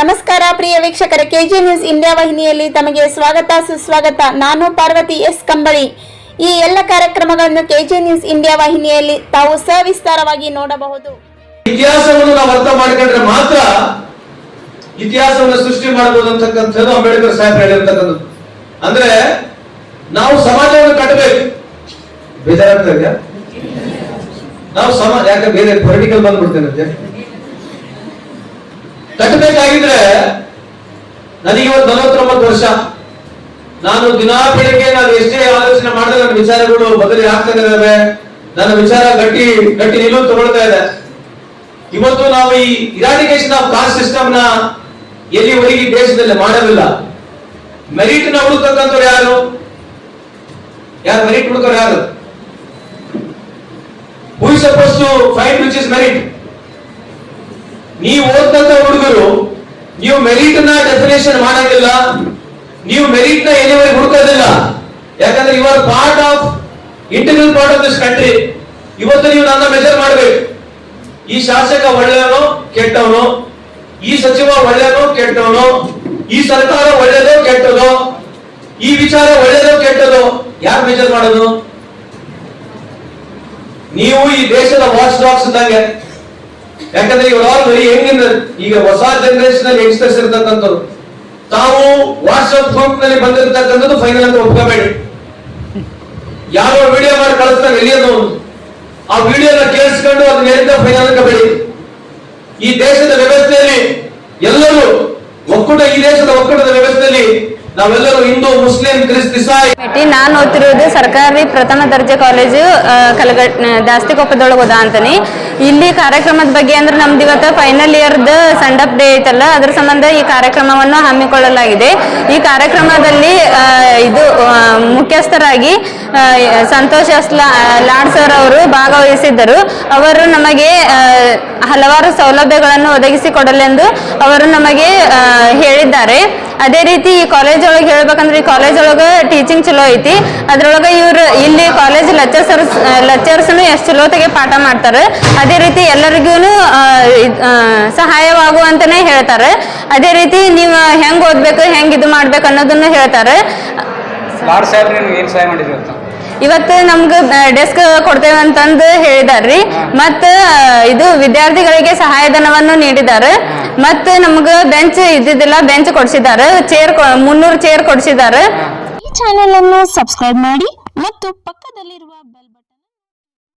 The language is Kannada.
ನಮಸ್ಕಾರ ಪ್ರಿಯ ವೀಕ್ಷಕರ, ಕೆಜಿ ನ್ಯೂಸ್ ಇಂಡಿಯಾ ವಾಹಿನಿಯಲ್ಲಿ ತಮಗೆ ಸ್ವಾಗತ, ಸುಸ್ವಾಗತ. ನಾನು ಪಾರ್ವತಿ ಎಸ್ ಕಂಬಳಿ. ಈ ಎಲ್ಲ ಕಾರ್ಯಕ್ರಮಗಳನ್ನು ಕೆಜಿ ನ್ಯೂಸ್ ಇಂಡಿಯಾ ವಾಹಿನಿಯಲ್ಲಿ ತಾವು ಸವಿಸ್ತಾರವಾಗಿ ನೋಡಬಹುದು. ಇತಿಹಾಸವನ್ನು ನಾವು ಅರ್ಥ ಮಾಡಿಕೊಂಡ್ರೆ ಮಾತ್ರ ಇತಿಹಾಸವನ್ನು ಸೃಷ್ಟಿ ಮಾಡಬಹುದು ಅಂತಕ್ಕಂಥದ್ದು ಅಂಬೇಡ್ಕರ್ ಸಾಹೇಬ್ ಹೇಳಿರ್ತಕ್ಕಂಥದ್ದು. ಅಂದ್ರೆ ನಾವು ಸಮಾಜವನ್ನು ಕಟ್ಟಬೇಕು. ಬೇಜಾರಾಗ್ತಾ ನಾವು ಸಮಾಜ ಯಾಕೆ, ಬೇರೆ ಪೊಲಿಟಿಕಲ್ ಬಂದ್ಬಿಡ್ತೇನೆ ಕಟ್ಟಬೇಕಾಗಿದ್ರೆ ನನಗೆ ಇವತ್ತು ನಲವತ್ತೊಂಬತ್ತು ವರ್ಷ. ನಾನು ದಿನಾ ಬೆಳಿಗ್ಗೆ ನಾನು ಎಷ್ಟೇ ಆಲೋಚನೆ ಮಾಡಿದ್ರೆ ನನ್ನ ವಿಚಾರಗಳು ಬದಲಿ ಆಗ್ತಾ ಇದ್ದಾವೆ. ನನ್ನ ವಿಚಾರ ಗಟ್ಟಿ ಗಟ್ಟಿ ನಿಲುವು ತಗೊಳ್ತಾ ಇದೆ. ಇವತ್ತು ನಾವು ಈ ಇರಾಡಿಕೇಶನ್ ಆಫ್ ಕಾಸ್ಟ್ ಸಿಸ್ಟಮ್ನ ಎಲ್ಲಿವರೆಗೆ ದೇಶದಲ್ಲಿ ಮಾಡಲಿಲ್ಲ. ಮೆರಿಟ್ನ ಹುಡುಕಂತವ್ರು ಯಾರು? ಯಾರು ಮೆರಿಟ್ ಹುಡುಕೋರು ಯಾರು? Who is suppose to fight which is merit ನೀವು ಓದ್ತಂತ ಹುಡುಗರು, ನೀವು ಮೆರಿಟ್ನ ಡೆಫಿನೇಷನ್ ಮಾಡಂಗಿಲ್ಲ, ನೀವು ಮೆರಿಟ್ನ ಎಲ್ಲಿವರೆಗೆ ಹುಡುಕೋದಿಲ್ಲ. ಯಾಕಂದ್ರೆ you are part of internal part of this country ಇವತ್ತು ನೀವು ನನ್ನ ಮೆಜರ್ ಮಾಡಬೇಕು. ಈ ಶಾಸಕ ಒಳ್ಳೆಯವನು, ಕೆಟ್ಟವನು, ಈ ಸಚಿವ ಒಳ್ಳೆಯವನು, ಕೆಟ್ಟವನು, ಈ ಸರ್ಕಾರ ಒಳ್ಳೆಯದು, ಕೆಟ್ಟದೋ, ಈ ವಿಚಾರ ಒಳ್ಳೆಯದು, ಕೆಟ್ಟದು, ಯಾರು ಮೆಜರ್ ಮಾಡೋದು? ನೀವು ಈ ದೇಶದ ವಾಚ್ ಡಾಕ್ಸ್ ಇದ್ದಂಗೆ. ಯಾಕಂದ್ರೆ ಇವರಾಲ್ ಆಲ್ ಹೆಂಗಿನ ಈಗ ಹೊಸ ಜನರೇಷನ್ ಅಲ್ಲಿ ಯಂಗ್ಸ್ಟರ್ಸ್ ಇರ್ತಕ್ಕಂಥವ್ರು, ತಾವು ವಾಟ್ಸ್ಆಪ್ ಗ್ರೂಪ್ನಲ್ಲಿ ಬಂದಿರತಕ್ಕಂಥದ್ದು ಫೈನಲ್ ಅಂತ ಒಪ್ಕೋಬೇಡಿ. ಯಾರೋ ವಿಡಿಯೋ ಮಾಡಿ ಕಳಿಸ್ತಾರೆ ಎಲ್ಲಿಯೋದು ಆ ವಿಡಿಯೋನ ಕೇಳಿಸ್ಕೊಂಡು ಅದನ್ನ ಫೈನಲ್ ಅನ್ಕೋಬೇಡಿ ಈ ದೇಶದ ನಾವೆಲ್ಲರೂ ಹಿಂದೂ, ಮುಸ್ಲಿಂ ನಾನು ಓದ್ತಿರೋದು ಸರ್ಕಾರಿ ಪ್ರಥಮ ದರ್ಜೆ ಕಾಲೇಜು ಕಲಗಟ್ ದಾಸ್ತಿಕೊಪ್ಪದೊಳಗೆ ಹೋದ ಅಂತಾನೆ. ಇಲ್ಲಿ ಕಾರ್ಯಕ್ರಮದ ಬಗ್ಗೆ ಅಂದ್ರೆ ನಮ್ದು ಇವತ್ತು ಫೈನಲ್ ಇಯರ್ದ ಸಂಡಪ್ ಡೇ ಐತಲ್ಲ, ಅದ್ರ ಸಂಬಂಧ ಈ ಕಾರ್ಯಕ್ರಮವನ್ನು ಹಮ್ಮಿಕೊಳ್ಳಲಾಗಿದೆ. ಈ ಕಾರ್ಯಕ್ರಮದಲ್ಲಿ ಇದು ಮುಖ್ಯಸ್ಥರಾಗಿ ಸಂತೋಷ್ ಅಸ್ಲಾ ಲಾಡ್ ಸರ್ ಅವರು ಭಾಗವಹಿಸಿದ್ದರು ಅವರು ನಮಗೆ ಹಲವಾರು ಸೌಲಭ್ಯಗಳನ್ನು ಒದಗಿಸಿಕೊಡಲೆಂದು ಅವರು ನಮಗೆ ಹೇಳಿದ್ದಾರೆ. ಅದೇ ರೀತಿ ಈ ಕಾಲೇಜ್ ಒಳಗೆ ಹೇಳ್ಬೇಕಂದ್ರೆ, ಈ ಕಾಲೇಜ್ ಒಳಗೆ ಟೀಚಿಂಗ್ ಚಲೋ ಐತಿ. ಅದ್ರೊಳಗೆ ಇವರು ಇಲ್ಲಿ ಕಾಲೇಜ್ ಲೆಕ್ಚರ್ಸ್ ಲೆಕ್ಚರ್ಸ್ನು ಎಷ್ಟು ಚಲೋತೆಗೆ ಪಾಠ ಮಾಡ್ತಾರೆ. ಅದೇ ರೀತಿ ಎಲ್ಲರಿಗೂ ಸಹಾಯವಾಗುವಂತನೇ ಹೇಳ್ತಾರೆ. ಅದೇ ರೀತಿ ನೀವು ಹೆಂಗೆ ಓದ್ಬೇಕು, ಹೆಂಗೆ ಇದು ಮಾಡ್ಬೇಕು ಅನ್ನೋದನ್ನು ಹೇಳ್ತಾರೆ. ಸಹಾಯ ಮಾಡಿದ್ರು ಇವತ್ತು ನಮ್ಗ ಡೆಸ್ಕ್ ಕೊಡ್ತೇವೆ ಅಂತಂದು ಹೇಳಿದಾರ್ರಿ. ಮತ್ತ ಇದು ವಿದ್ಯಾರ್ಥಿಗಳಿಗೆ ಸಹಾಯಧನವನ್ನು ನೀಡಿದಾರ. ಮತ್ತ ನಮ್ಗ ಬೆಂಚ್ ಇದ್ದಿದ್ದಿಲ್ಲ ಬೆಂಚ್ ಕೊಡ್ಸಿದಾರ. ಚೇರ್ ಮುನ್ನೂರು ಚೇರ್ ಕೊಡ್ಸಿದಾರ. ಈ ಚಾನೆಲ್ ಅನ್ನು ಸಬ್ಸ್ಕ್ರೈಬ್ ಮಾಡಿ ಮತ್ತು ಪಕ್ಕದಲ್ಲಿರುವ ಬೆಲ್